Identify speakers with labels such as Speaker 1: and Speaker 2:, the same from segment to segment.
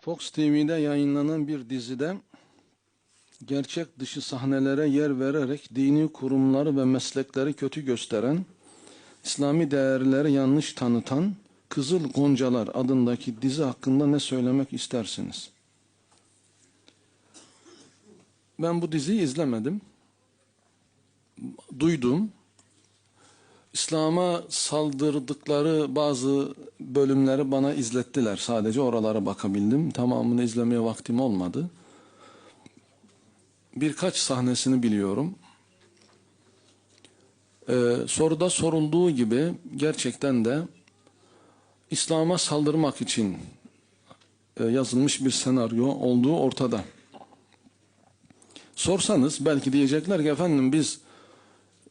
Speaker 1: Fox TV'de yayınlanan bir dizide gerçek dışı sahnelere yer vererek dini kurumları ve meslekleri kötü gösteren, İslami değerleri yanlış tanıtan Kızıl Goncalar adındaki dizi hakkında ne söylemek istersiniz? Ben bu diziyi izlemedim. Duydum. İslam'a saldırdıkları bazı bölümleri bana izlettiler. Sadece oralara bakabildim. Tamamını izlemeye vaktim olmadı. Birkaç sahnesini biliyorum. Ee, soruda sorulduğu gibi gerçekten de İslam'a saldırmak için e, yazılmış bir senaryo olduğu ortada. Sorsanız belki diyecekler ki efendim biz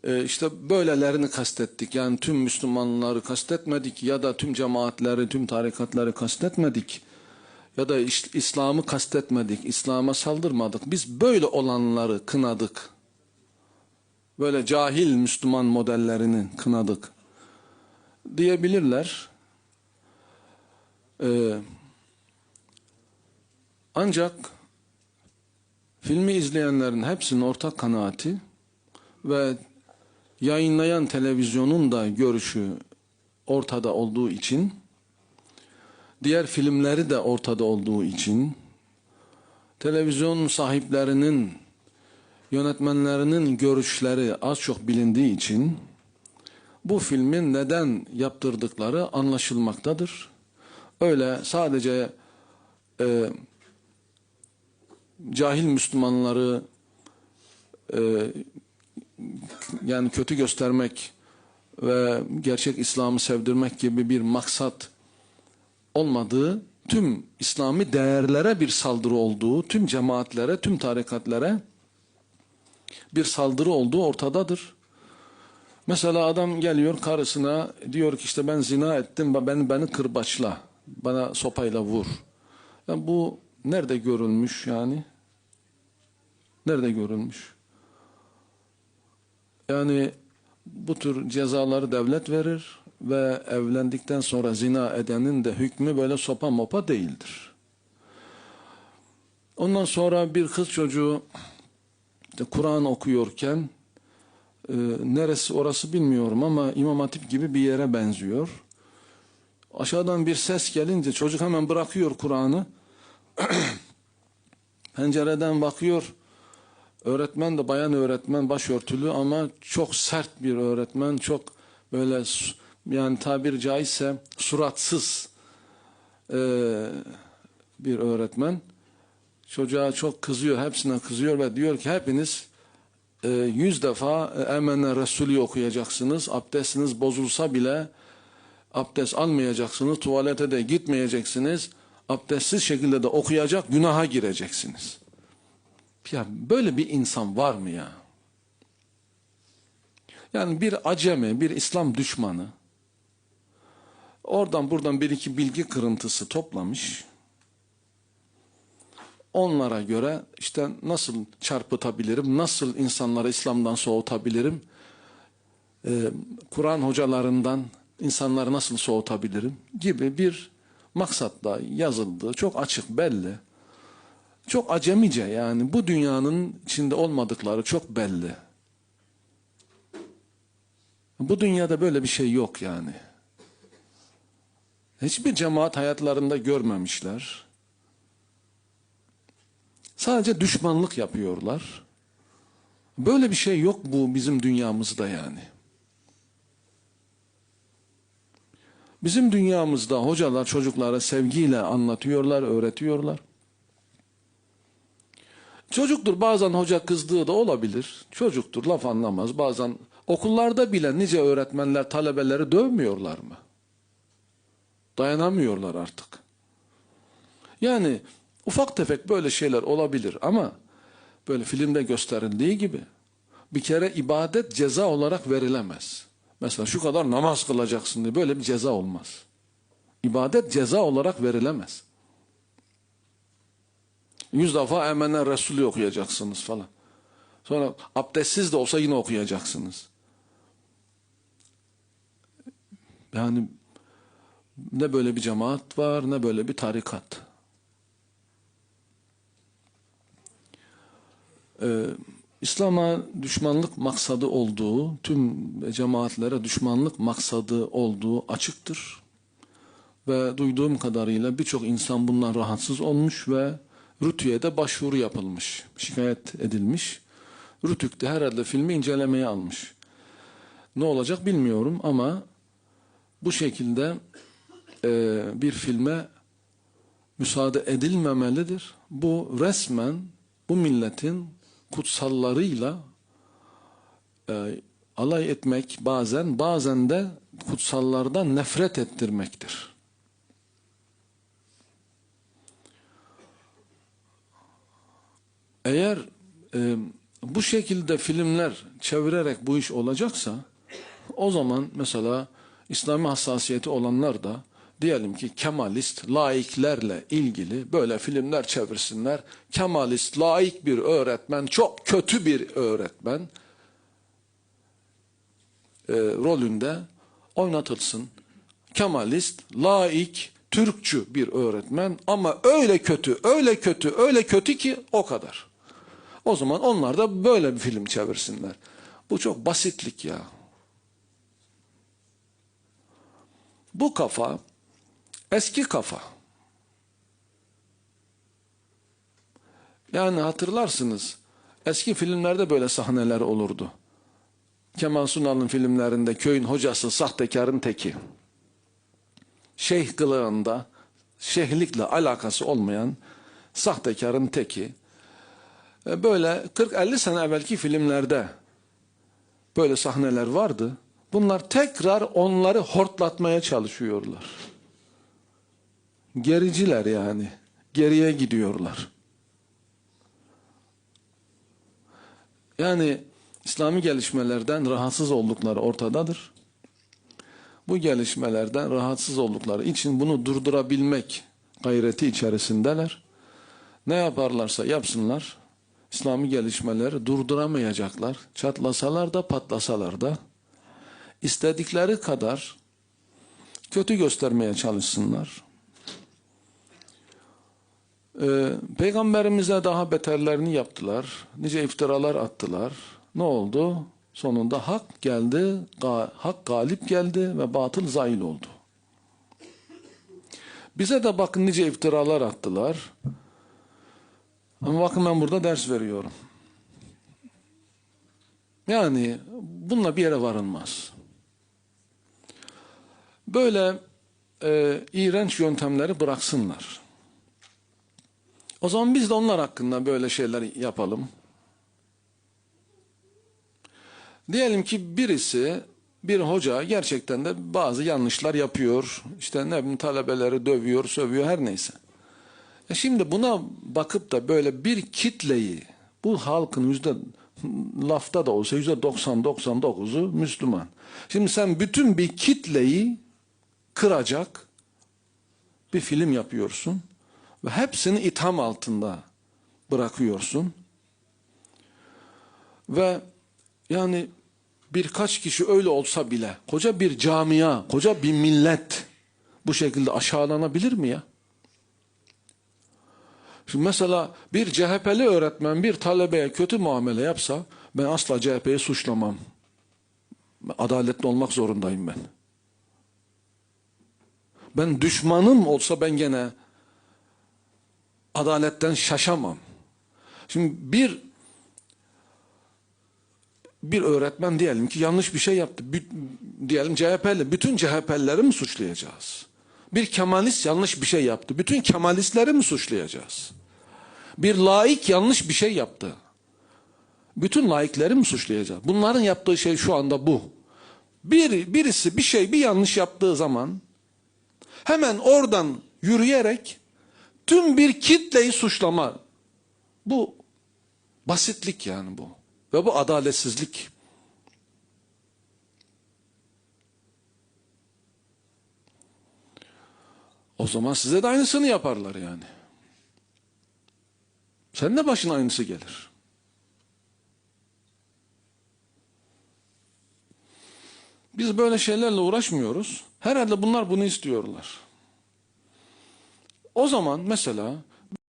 Speaker 1: e, işte böylelerini kastettik. Yani tüm Müslümanları kastetmedik ya da tüm cemaatleri, tüm tarikatları kastetmedik. Ya da İs- İslam'ı kastetmedik, İslam'a saldırmadık. Biz böyle olanları kınadık. Böyle cahil Müslüman modellerini kınadık diyebilirler. Ee, ancak filmi izleyenlerin hepsinin ortak kanaati ve yayınlayan televizyonun da görüşü ortada olduğu için diğer filmleri de ortada olduğu için televizyon sahiplerinin yönetmenlerinin görüşleri az çok bilindiği için bu filmin neden yaptırdıkları anlaşılmaktadır. Öyle sadece e, cahil Müslümanları e, yani kötü göstermek ve gerçek İslam'ı sevdirmek gibi bir maksat olmadığı, tüm İslami değerlere bir saldırı olduğu, tüm cemaatlere, tüm tarikatlere bir saldırı olduğu ortadadır. Mesela adam geliyor karısına diyor ki işte ben zina ettim, beni, beni kırbaçla, bana sopayla vur. Ya bu nerede görülmüş yani? Nerede görülmüş? Yani bu tür cezaları devlet verir ve evlendikten sonra zina edenin de hükmü böyle sopa mopa değildir. Ondan sonra bir kız çocuğu işte Kur'an okuyorken e, neresi orası bilmiyorum ama İmam Hatip gibi bir yere benziyor. Aşağıdan bir ses gelince çocuk hemen bırakıyor Kur'an'ı. Pencereden bakıyor. Öğretmen de bayan öğretmen başörtülü ama çok sert bir öğretmen. Çok böyle yani tabir caizse suratsız e, bir öğretmen. Çocuğa çok kızıyor, hepsine kızıyor ve diyor ki hepiniz e, yüz defa Emene Resulü okuyacaksınız. Abdestiniz bozulsa bile abdest almayacaksınız. Tuvalete de gitmeyeceksiniz. Abdestsiz şekilde de okuyacak, günaha gireceksiniz. Ya böyle bir insan var mı ya? Yani bir acemi, bir İslam düşmanı oradan buradan bir iki bilgi kırıntısı toplamış. Onlara göre işte nasıl çarpıtabilirim, nasıl insanları İslam'dan soğutabilirim, e, Kur'an hocalarından insanları nasıl soğutabilirim gibi bir maksatla yazıldı. Çok açık belli. Çok acemice yani bu dünyanın içinde olmadıkları çok belli. Bu dünyada böyle bir şey yok yani. Hiçbir cemaat hayatlarında görmemişler. Sadece düşmanlık yapıyorlar. Böyle bir şey yok bu bizim dünyamızda yani. Bizim dünyamızda hocalar çocuklara sevgiyle anlatıyorlar, öğretiyorlar. Çocuktur bazen hoca kızdığı da olabilir. Çocuktur laf anlamaz. Bazen okullarda bile nice öğretmenler talebeleri dövmüyorlar mı? Dayanamıyorlar artık. Yani ufak tefek böyle şeyler olabilir ama böyle filmde gösterildiği gibi bir kere ibadet ceza olarak verilemez. Mesela şu kadar namaz kılacaksın diye böyle bir ceza olmaz. İbadet ceza olarak verilemez. Yüz defa Emene Resulü okuyacaksınız falan. Sonra abdestsiz de olsa yine okuyacaksınız. Yani ne böyle bir cemaat var ne böyle bir tarikat. Ee, İslam'a düşmanlık maksadı olduğu, tüm cemaatlere düşmanlık maksadı olduğu açıktır. Ve duyduğum kadarıyla birçok insan bundan rahatsız olmuş ve Rütü'ye de başvuru yapılmış, şikayet edilmiş. Rütük de herhalde filmi incelemeye almış. Ne olacak bilmiyorum ama bu şekilde e, bir filme müsaade edilmemelidir. Bu resmen bu milletin kutsallarıyla e, alay etmek bazen bazen de kutsallardan nefret ettirmektir. Eğer e, bu şekilde filmler çevirerek bu iş olacaksa o zaman mesela İslami hassasiyeti olanlar da diyelim ki Kemalist laiklerle ilgili böyle filmler çevirsinler. Kemalist laik bir öğretmen, çok kötü bir öğretmen e, rolünde oynatılsın. Kemalist, laik, Türkçü bir öğretmen ama öyle kötü, öyle kötü, öyle kötü ki o kadar. O zaman onlar da böyle bir film çevirsinler. Bu çok basitlik ya. Bu kafa eski kafa. Yani hatırlarsınız eski filmlerde böyle sahneler olurdu. Kemal Sunal'ın filmlerinde köyün hocası sahtekarın teki. Şeyh kılığında şeyhlikle alakası olmayan sahtekarın teki. E, Böyle 40-50 sene evvelki filmlerde böyle sahneler vardı. Bunlar tekrar onları hortlatmaya çalışıyorlar. Gericiler yani. Geriye gidiyorlar. Yani İslami gelişmelerden rahatsız oldukları ortadadır. Bu gelişmelerden rahatsız oldukları için bunu durdurabilmek gayreti içerisindeler. Ne yaparlarsa yapsınlar, İslami gelişmeleri durduramayacaklar. Çatlasalar da patlasalar da istedikleri kadar kötü göstermeye çalışsınlar. Ee, peygamberimize daha beterlerini yaptılar. Nice iftiralar attılar. Ne oldu? Sonunda hak geldi, ga- hak galip geldi ve batıl zail oldu. Bize de bakın nice iftiralar attılar. Ama bakın ben burada ders veriyorum. Yani bununla bir yere varılmaz. Böyle e, iğrenç yöntemleri bıraksınlar. O zaman biz de onlar hakkında böyle şeyler yapalım. Diyelim ki birisi, bir hoca gerçekten de bazı yanlışlar yapıyor. İşte ne bileyim talebeleri dövüyor, sövüyor her neyse. E şimdi buna bakıp da böyle bir kitleyi, bu halkın yüzde lafta da olsa yüzde 90-99'u Müslüman. Şimdi sen bütün bir kitleyi kıracak bir film yapıyorsun ve hepsini itham altında bırakıyorsun. Ve yani birkaç kişi öyle olsa bile koca bir camia, koca bir millet bu şekilde aşağılanabilir mi ya? Şimdi mesela bir CHP'li öğretmen bir talebeye kötü muamele yapsa ben asla CHP'yi suçlamam. Adaletli olmak zorundayım ben. Ben düşmanım olsa ben gene adaletten şaşamam. Şimdi bir bir öğretmen diyelim ki yanlış bir şey yaptı. Bü- diyelim CHP'li. Bütün CHP'lileri mi suçlayacağız? Bir Kemalist yanlış bir şey yaptı. Bütün Kemalistleri mi suçlayacağız? Bir laik yanlış bir şey yaptı. Bütün laikleri mi suçlayacağız? Bunların yaptığı şey şu anda bu. Bir, birisi bir şey bir yanlış yaptığı zaman hemen oradan yürüyerek tüm bir kitleyi suçlama. Bu basitlik yani bu. Ve bu adaletsizlik. O zaman size de aynısını yaparlar yani. Sen de başına aynısı gelir. Biz böyle şeylerle uğraşmıyoruz. Herhalde bunlar bunu istiyorlar. O zaman mesela